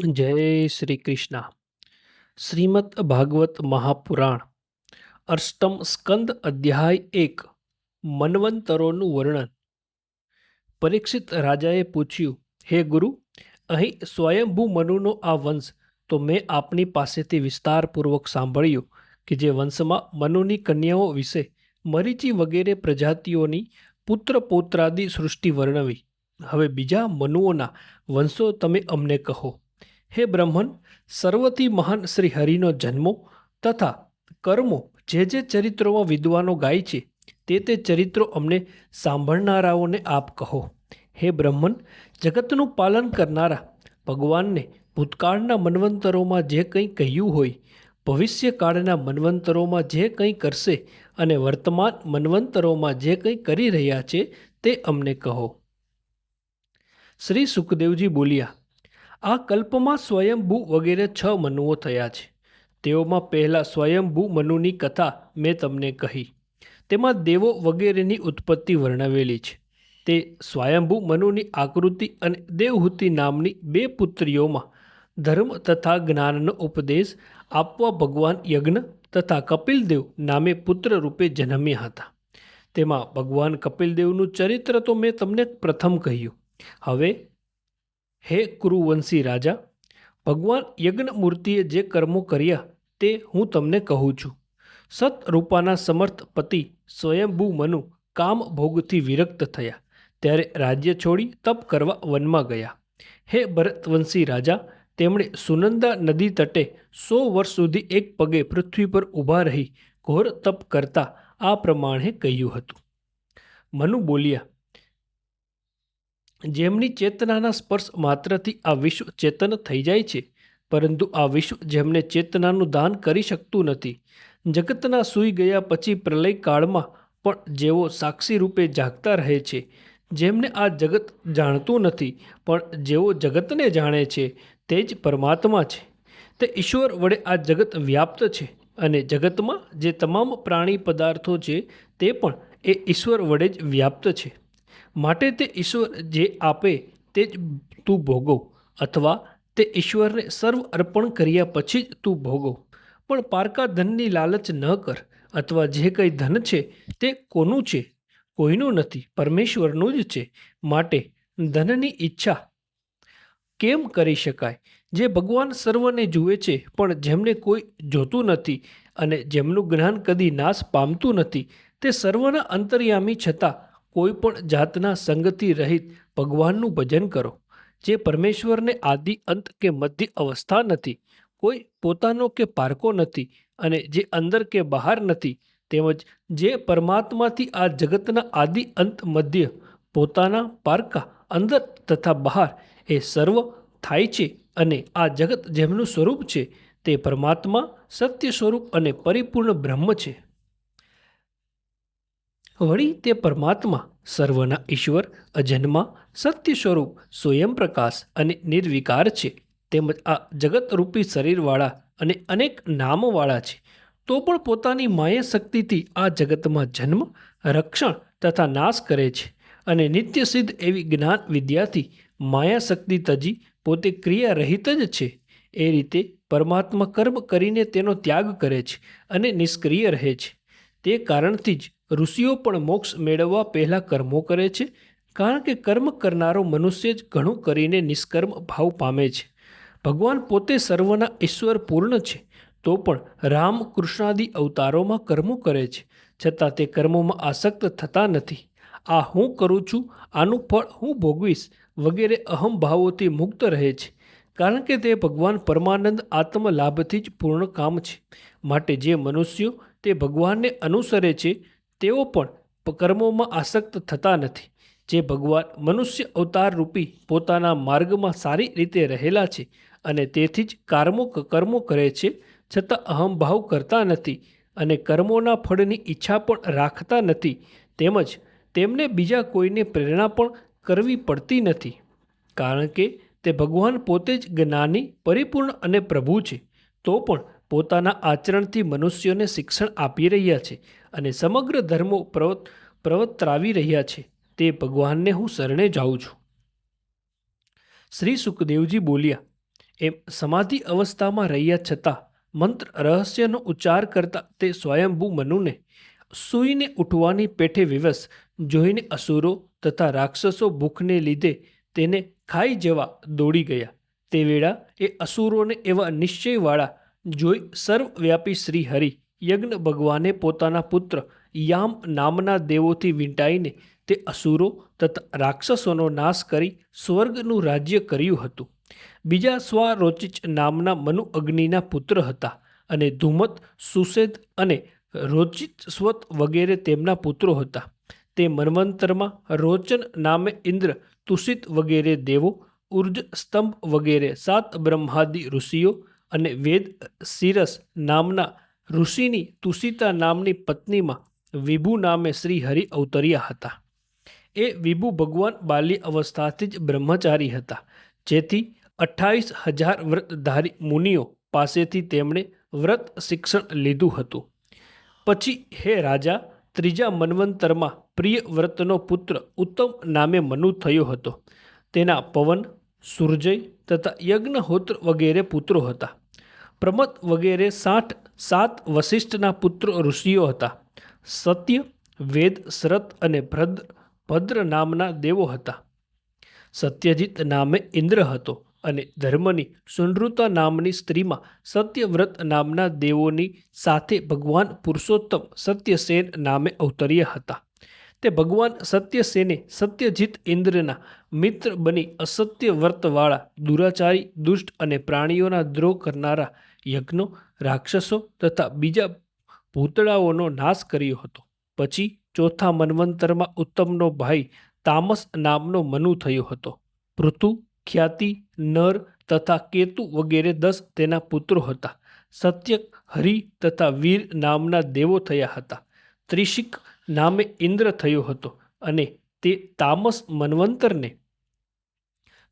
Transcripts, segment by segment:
જય શ્રી કૃષ્ણ. શ્રીમદ ભાગવત મહાપુરાણ, અષ્ટમ સ્કંદ અધ્યાય એક, મન્વંતરોનું વર્ણન. પરીક્ષિત રાજાએ પૂછ્યું, હે ગુરુ, અહીં સ્વયંભૂ મનુનો આ વંશ, તો મેં આપની પાસેથી વિસ્તારપૂર્વક સાંભળ્યું કે જે વંશમાં મનુની કન્યાઓ વિશે મરીચી વગેરે પ્રજાતિઓની પુત્ર પૌત્રાદિ સૃષ્ટિ વર્ણવી. હવે બીજા મનુઓના વંશો તમે અમને કહો. હે બ્રહ્મન, સર્વથી મહાન શ્રી હરિનો જન્મો તથા કર્મો જે જે ચરિત્રોમાં વિદ્વાનો ગાય છે, તે તે ચરિત્રો અમને સાંભળનારાઓને આપ કહો. હે બ્રહ્મન, જગતનું પાલન કરનારા ભગવાનને ભૂતકાળના મન્વંતરોમાં જે કંઈ કહ્યું હોય, ભવિષ્યકાળના મન્વંતરોમાં જે કંઈ કરશે અને વર્તમાન મન્વંતરોમાં જે કંઈ કરી રહ્યા છે, તે અમને કહો. શ્રી સુખદેવજી બોલ્યા આ કલ્પમાં સ્વયંભૂ વગેરે છ મનુઓ થયા છે. તેઓમાં પહેલાં સ્વયંભૂ મનુની કથા મેં તમને કહી. તેમાં દેવો વગેરેની ઉત્પત્તિ વર્ણવેલી છે. તે સ્વયંભૂ મનુની આકૃતિ અને દેવહૂતિ નામની બે પુત્રીઓમાં ધર્મ તથા જ્ઞાનનો ઉપદેશ આપવા ભગવાન યજ્ઞ તથા કપિલદેવ નામે પુત્ર રૂપે જન્મ્યા હતા. તેમાં ભગવાન કપિલદેવનું ચરિત્ર તો મેં તમને પ્રથમ કહ્યું. હવે હે કુરુવંશી રાજા, ભગવાન યજ્ઞમૂર્તિએ જે કર્મો કર્યા તે હું તમને કહું છું. સત રૂપાના સમર્થ પતિ સ્વયંભૂ મનુ કામ ભોગથી વિરક્ત થયા. ત્યારે રાજ્ય છોડી તપ કરવા વનમાં ગયા. હે ભરતવંશી રાજા, તેમણે સુનંદા નદી તટે સો વર્ષ સુધી એક પગે પૃથ્વી પર ઊભા રહી ઘોર તપ કરતા આ પ્રમાણે કહ્યું હતું. મનુ બોલ્યા જેમની ચેતનાના સ્પર્શ માત્રથી આ વિશ્વ ચેતન થઈ જાય છે, પરંતુ આ વિશ્વ જેમને ચેતનાનું દાન કરી શકતું નથી. જગતના સૂઈ ગયા પછી પ્રલય કાળમાં પણ જેઓ સાક્ષી રૂપે જાગતા રહે છે, જેમને આ જગત જાણતું નથી, પણ જેઓ જગતને જાણે છે, તે જ પરમાત્મા છે. તે ઈશ્વર વડે આ જગત વ્યાપ્ત છે અને જગતમાં જે તમામ પ્રાણી પદાર્થો છે, તે પણ એ ઈશ્વર વડે જ વ્યાપ્ત છે. માટે તે ઈશ્વર જે આપે તે જ તું ભોગો અથવા તે ઈશ્વરને સર્વ અર્પણ કર્યા પછી જ તું ભોગો. પણ પારકા ધનની લાલચ ન કર અથવા જે કંઈ ધન છે તે કોનું છે? કોઈનું નથી, પરમેશ્વરનું જ છે. માટે ધનની ઈચ્છા કેમ કરી શકાય? જે ભગવાન સર્વને જુએ છે, પણ જેમને કોઈ જોતું નથી અને જેમનું જ્ઞાન કદી નાશ પામતું નથી, તે સર્વના અંતર્યામી છતાં કોઈ પણ જાતના સંગતિ રહિત ભગવાનનું ભજન કરો. જે પરમેશ્વરને આદિ અંત કે મધ્ય અવસ્થા નથી, કોઈ પોતાનો કે પારકો નથી અને જે અંદર કે બહાર નથી, તેમજ જે પરમાત્માથી આ જગતના આદિ અંત મધ્ય પોતાના પારકા અંદર તથા બહાર એ સર્વ થાય છે અને આ જગત જેમનું સ્વરૂપ છે તે પરમાત્મા સત્ય સ્વરૂપ અને પરિપૂર્ણ બ્રહ્મ છે. વળી તે પરમાત્મા, સર્વના ઈશ્વર, અજન્મા, સત્ય સ્વરૂપ, સ્વયં પ્રકાશ અને નિર્વિકાર છે. તેમજ આ જગતરૂપી શરીરવાળા અને અનેક નામવાળા છે. તો પણ પોતાની માયા શક્તિથી આ જગતમાં જન્મ, રક્ષણ તથા નાશ કરે છે અને નિત્ય સિદ્ધ એવી જ્ઞાન વિદ્યાથી માયા શક્તિ તજી પોતે ક્રિયા રહિત જ છે. એ રીતે પરમાત્મા કર્મ કરીને તેનો ત્યાગ કરે છે અને નિષ્ક્રિય રહે છે. તે કારણથી જ ઋષિઓ પણ મોક્ષ મેળવવા પહેલાં કર્મો કરે છે, કારણ કે કર્મ કરનારો મનુષ્ય જ ઘણું કરીને નિષ્કર્મ ભાવ પામે છે. ભગવાન પોતે સર્વના ઈશ્વર પૂર્ણ છે, તો પણ રામ કૃષ્ણાદિ અવતારોમાં કર્મો કરે છે. છતાં તે કર્મોમાં આસક્ત થતા નથી. આ હું કરું છું, આનું ફળ હું ભોગવીશ, વગેરે અહમ ભાવોથી મુક્ત રહે છે, કારણ કે તે ભગવાન પરમાનંદ આત્મલાભથી જ પૂર્ણ કામ છે. માટે જે મનુષ્યો તે ભગવાનને અનુસરે છે, તેઓ પણ કર્મોમાં આસક્ત થતા નથી. જે ભગવાન મનુષ્ય અવતાર રૂપી પોતાના માર્ગમાં સારી રીતે રહેલા છે અને તેથી જ કર્મો કર્મો કરે છે, છતાં અહમભાવ કરતા નથી અને કર્મોના ફળની ઈચ્છા પણ રાખતા નથી. તેમજ તેમને બીજા કોઈને પ્રેરણા પણ કરવી પડતી નથી. કારણ કે તે ભગવાન પોતે જ જ્ઞાની, પરિપૂર્ણ અને પ્રભુ છે. તો પણ પોતાના આચરણથી મનુષ્યોને શિક્ષણ આપી રહ્યા છે અને સમગ્ર ધર્મો પ્રવત, પ્રવતરાવી રહ્યા છે, તે ભગવાનને હું શરણે જાઉં છું. શ્રી સુખદેવજી બોલ્યા, એમ સમાધિ અવસ્થામાં રહ્યા છતાં મંત્ર રહસ્યનો ઉચ્ચાર કરતા તે સ્વયંભૂ મનુને સૂઈને ઉઠવાની પેઠે વિવશ જોઈને અસુરો તથા રાક્ષસો ભૂખને લીધે તેને ખાઈ જવા દોડી ગયા. તે વેળા એ અસુરોને એવા નિશ્ચયવાળા જોઈ સર્વવ્યાપી શ્રી હરિ યજ્ઞ ભગવાને પોતાના પુત્ર યામ નામના દેવોથી વીંટાઈને તે અસુરો તથા રાક્ષસોનો નાશ કરી સ્વર્ગનું રાજ્ય કર્યું હતું. બીજા સ્વારોચિચ નામના મનુ અગ્નિના પુત્ર હતા અને ધુમત સુષેદ અને રોચિત સ્વત વગેરે તેમના પુત્રો હતા. તે મન્વંતરમાં રોચન નામે ઇન્દ્ર, તુષિત વગેરે દેવો ઉર્જ સ્તંભ વગેરે સાત બ્રહ્માદિ ઋષિઓ અને વેદ સિરસ નામના ઋષિની તુષિતા નામની પત્નીમાં વિભુ નામે શ્રી હરિ અવતર્યા હતા. એ વિભુ ભગવાન બાલ્ય અવસ્થાથી જ બ્રહ્મચારી હતા, જેથી અઠ્ઠાવીસ હજાર વ્રતધારી મુનિઓ પાસેથી તેમણે વ્રત શિક્ષણ લીધું હતું. પછી હે રાજા, ત્રીજા મન્વંતરમાં પ્રિય વ્રતનો પુત્ર ઉત્તમ નામે મનુ થયો હતો. તેના પવન, સૂર્જય તથા યજ્ઞહોત્ર વગેરે પુત્રો હતા. પ્રમદ વગેરે સાઠ, સાત વશિષ્ઠના પુત્રો ઋષિઓ હતા. સત્ય, વેદ, શરત અને ભદ્ર ભદ્ર નામના દેવો હતા. સત્યજીત નામે ઇન્દ્ર હતો અને ધર્મની સુનૃતા નામની સ્ત્રીમાં સત્યવ્રત નામના દેવોની સાથે ભગવાન પુરુષોત્તમ સત્યસેન નામે અવતર્યા હતા. તે ભગવાન સત્યસેને સત્યજીત ઇન્દ્રના મિત્ર બની અસત્ય વ્રતવાળા દુરાચારી, દુષ્ટ અને પ્રાણીઓના દ્રોહ કરનારા યજ્ઞો, રાક્ષસો તથા બીજા ભૂતળાઓનો નાશ કર્યો હતો. પછી ચોથા મન્વંતરમાં ઉત્તમનો ભાઈ તામસ નામનો મનુ થયો હતો. પૃથુ, ખ્યાતિ, નર તથા કેતુ વગેરે દસ તેના પુત્રો હતા. સત્ય હરિ તથા વીર નામના દેવો થયા હતા. ત્રિશિક નામે ઇન્દ્ર થયો હતો અને તે તામસ મન્વંતરને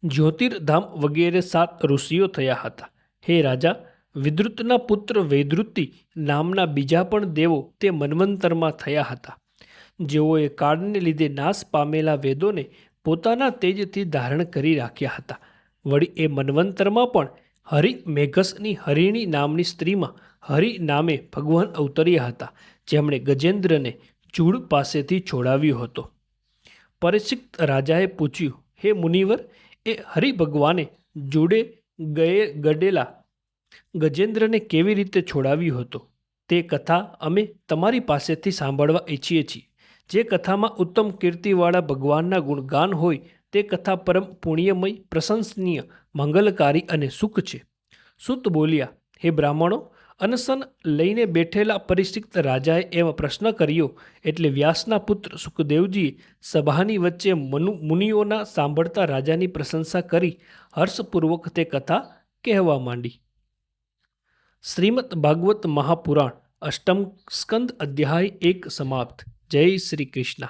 જ્યોતિર્ધામ વગેરે સાત ઋષિઓ થયા હતા. હે રાજા વિદ્રુતના પુત્ર વૈદ્રુતિ નામના બીજા પણ દેવો તે મન્વંતરમાં થયા હતા. જેઓએ કાળને લીધે નાશ પામેલા વેદોને પોતાના તેજથી ધારણ કરી રાખ્યા હતા. વળી એ મન્વંતરમાં પણ હરિ મેઘસની હરિણી નામની સ્ત્રીમાં હરિ નામે ભગવાન અવતર્યા હતા, જેમણે ગજેન્દ્રને ચૂડ પાસેથી છોડાવ્યો હતો. પરિક્ષિત રાજાએ પૂછ્યું, હે મુનિવર, એ હરિ ભગવાને જોડે ગયે ગડેલા ગજેન્દ્રને કેવી રીતે છોડાવ્યો હતો તે કથા અમે તમારી પાસેથી સાંભળવા ઈચ્છીએ છીએ. જે કથામાં ઉત્તમ કીર્તિવાળા ભગવાનના ગુણગાન હોય તે કથા પરમ પુણ્યમય, પ્રશંસનીય, મંગલકારી અને સુખ છે. સુત બોલ્યા, હે બ્રાહ્મણો, અનશન લઈને બેઠેલા પરિસ્થિત રાજાએ એવા પ્રશ્ન કર્યો, એટલે વ્યાસના પુત્ર સુખદેવજીએ સભાની વચ્ચે મનુ, મુનિઓના સાંભળતા રાજાની પ્રશંસા કરી, હર્ષપૂર્વક તે કથા કહેવા માંડી. શ્રીમદ ભાગવત મહાપુરાણ અષ્ટમ સ્કંદ અધ્યાય એક સમાપ્ત. જય શ્રી કૃષ્ણ.